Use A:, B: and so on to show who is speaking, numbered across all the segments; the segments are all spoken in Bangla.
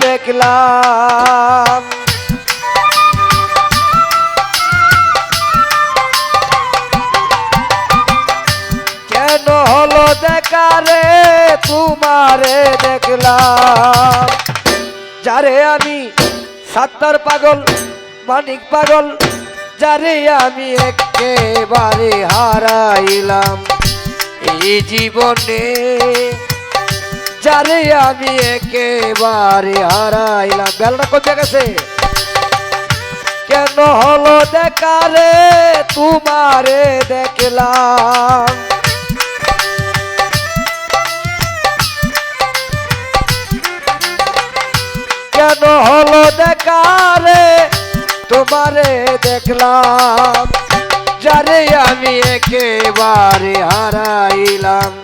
A: দেখলাম। কেন হলো দেখা রে? তোমারে দেখলাম। যারে আমি সাত্তার পাগল, মানিক পাগল, যারে আমি একেবারে হারাইলাম। এই জীবনে যারে আমি একেবারে হারাইলাম। বেলটা কোথায় গেছে? কেন হলো দেখা রে? তোমারে দেখলাম। কেন হলো দেখা রে? তোমারে দেখলাম। যারে আমি একেবারে হারাইলাম।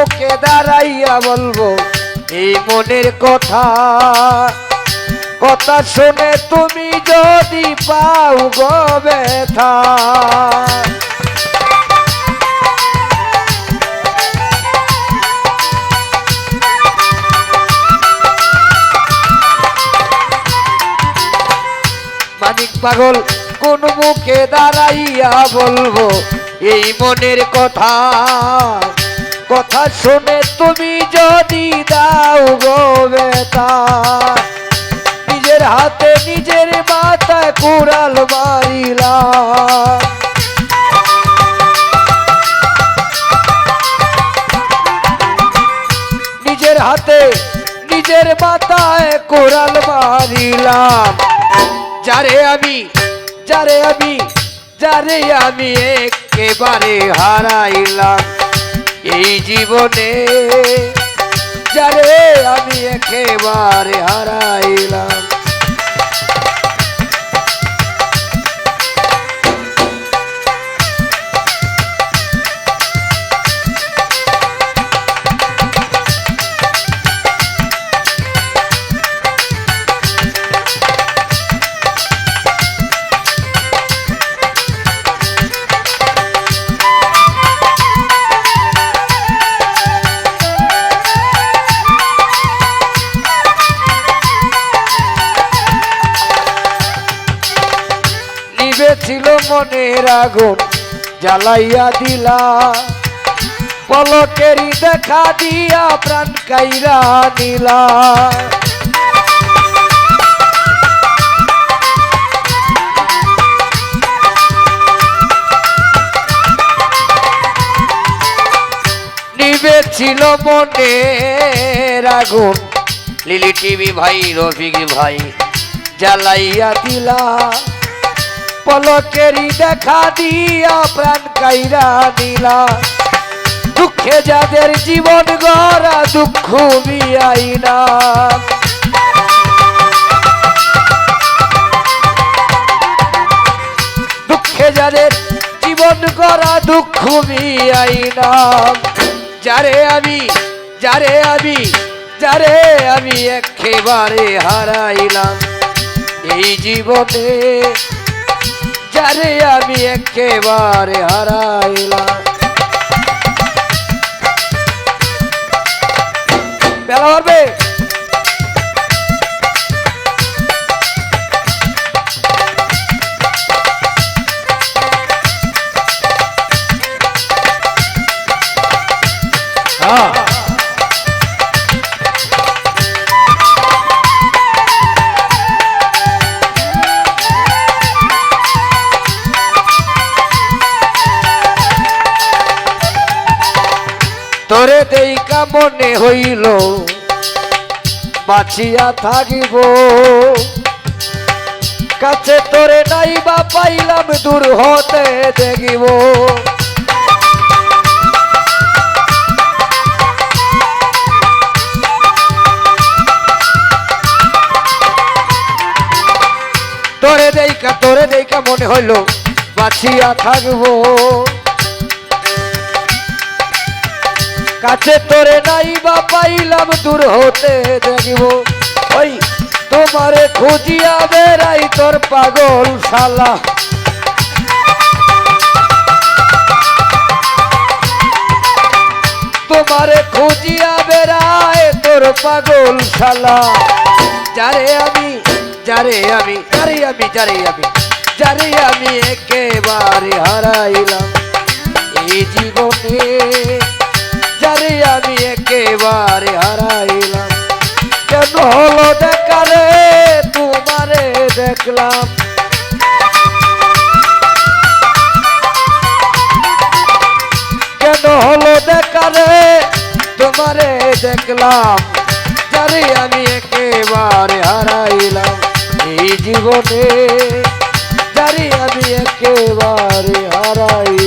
A: মুখে দাঁড়াইয়া বলব এই মনের কথা। কথা শুনে তুমি যদি পাও গো মানিক পাগল, কোন মুখে দাঁড়াইয়া বলব, এই মনের কথা। কথা শুনে তুমি যদি দাও গো বেতা নিজের হাতে নিজের মাথায় কুড়াল মারিলা। নিজের হাতে নিজের মাথায় কোরাল মারিলাম। যারে আমি যারে আমি যারে আমি একেবারে হারাইলাম। এই জীবনে যারে আমি একেবারে হারাইলাম। নিবেছিল মনের আগুন, জ্বালাইয়া দিলা। পলকেরই দেখা দিয়া প্রাণ কাইরা নিলা। নিবেছিল মনের আগুন, লিলি টিভি ভাই, রফিক ভাই, জ্বালাইয়া দিলা। পলকেরই দেখা দিয়া প্রাণ কাইরা নিলা দুঃখে যাদের জীবন গড়া দুঃখ বিয়াইনা দুঃখে যাদের জীবন গড়া দুঃখ বিয়াইনা যারে আমি যারে আমি যারে আমি একেবারে হারাইলাম। এই জীবনে যারে আমি একেবারে হারাইলাম। বেলা পারবে হ্যাঁ। তোরে দেইকা মনে হইল, বাঁচিয়া থাকিব। কাছে তোরে নাই বা পাইলাম দূর হতে দেখিব। তোরে দেইকা তোরে দেইকা মনে হইল, বাঁচিয়া থাকব। কাছে তোরে নাই বা পাইলাম, দূর হতে দেখিব। ওই তোমারে খুঁজিয়া বেড়াই তোর পাগল শালা। তোমারে খুঁজিয়া বেড়ায় তোর পাগল শালা। যারে আমি যারে আমি যারে আমি যারে আমি যারে আমি একেবারে হারাইলাম। এই জীবনে দেখলাম। কেন হলো দেখারে তোমারে দেখলাম। যারে আমি একেবারে হারাইলাম এই জীবনে। যারে আমি একেবারে হারাই